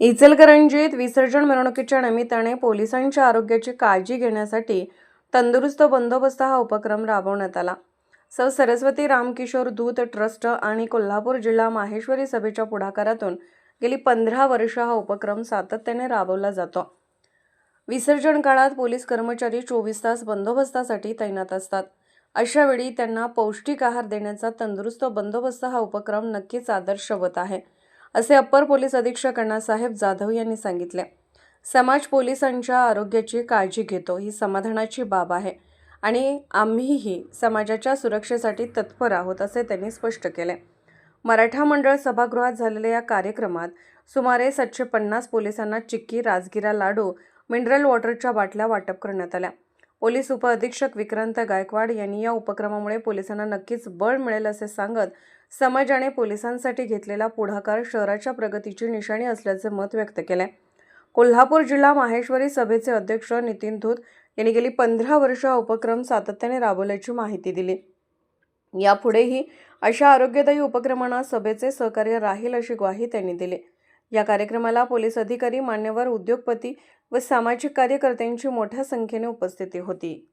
इचलकरंजीत विसर्जन मिरवणुकीच्या निमित्ताने पोलिसांच्या आरोग्याची काळजी घेण्यासाठी तंदुरुस्त बंदोबस्त हा उपक्रम राबवण्यात आला. सौ. सरस्वती रामकिशोर दूत ट्रस्ट आणि कोल्हापूर जिल्हा माहेश्वरी सभेच्या पुढाकारातून गेली पंधरा वर्ष हा उपक्रम सातत्याने राबवला जातो. विसर्जन काळात पोलीस कर्मचारी चोवीस तास बंदोबस्तासाठी तैनात असतात. अशावेळी त्यांना पौष्टिक आहार देण्याचा तंदुरुस्त बंदोबस्त हा उपक्रम नक्कीच आदर्शवत आहे. असे अप्पर पोलीस अधीक्षक अण्णासाहेब जाधव यांनी सांगितले. समाज पोलिसांच्या आरोग्याची काळजी घेतो ही समाधानाची बाब आहे. आणि आम्हीही समाजाच्या सुरक्षेसाठी तत्पर आहोत असे त्यांनी स्पष्ट केले. मराठा मंडळ सभागृहात झालेल्या या कार्यक्रमात सुमारे सातशे पन्नास पोलिसांना चिक्की राजगिरा लाडू मिनरल वॉटरच्या बाटल्या वाटप करण्यात आल्या. पोलीस उपअधीक्षक विक्रांत गायकवाड यांनी या उपक्रमामुळे पोलिसांना नक्कीच बळ मिळेल असे सांगत समाजाने पोलिसांसाठी घेतलेला पुढाकार शहराच्या प्रगतीची निशाणी असल्याचे मत व्यक्त केले. कोल्हापूर जिल्हा माहेश्वरी सभेचे अध्यक्ष नितीन धूत यांनी गेली पंधरा वर्ष हा उपक्रम सातत्याने राबवल्याची माहिती दिली. यापुढेही अशा आरोग्यदायी उपक्रमांना सभेचे सहकार्य राहील अशी ग्वाही त्यांनी दिली. या कार्यक्रमाला पोलीस अधिकारी मान्यवर उद्योगपती व सामाजिक कार्यकर्त्यांची मोठ्या संख्येने उपस्थिती होती.